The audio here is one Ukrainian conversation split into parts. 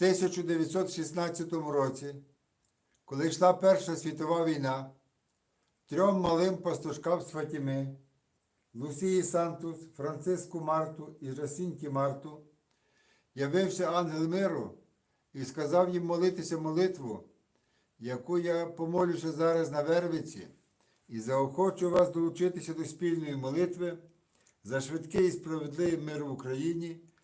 1916 році, коли йшла Перша світова війна, трьом малим пастушкам з Фатіми, Лусії Сантус, Франциску Марту і Жасінті Марту, явився ангел миру і сказав їм молитися молитву, яку я помолюся зараз на Вервиці, і заохочу вас долучитися до спільної молитви за швидкий і справедливий мир в Україні,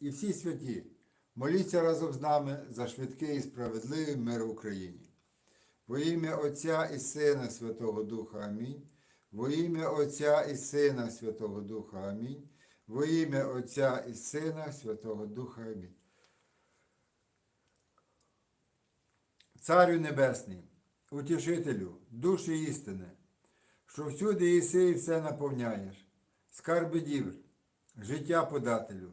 і всі святі, моліться разом з нами за швидкий і справедливий мир в Україні. Во ім'я Отця і Сина Святого Духа Амінь. Во ім'я Отця і Сина Святого Духа Амінь. Во ім'я Отця і Сина Святого Духа Амінь. Царю Небесний, утішителю, душі істини, що всюди єси і все наповняєш, скарби дівр, життя подателю,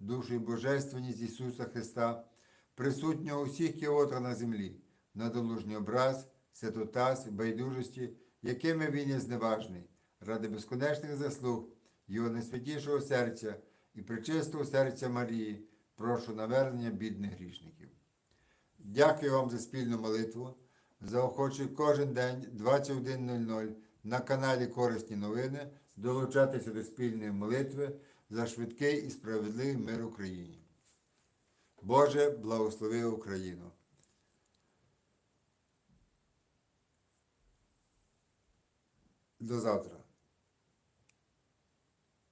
душу і божественність Ісуса Христа, присутнього у всіх кіотрах на землі, на долужній образ, святотас, байдужості, якими він є зневажний, ради безконечних заслуг, Його найсвятішого серця і причистого серця Марії, прошу навернення бідних грішників. Дякую вам за спільну молитву. Заохочую кожен день 21.00 на каналі Корисні новини долучатися до спільної молитви за швидкий і справедливий мир Україні. Боже, благослови Україну! До завтра.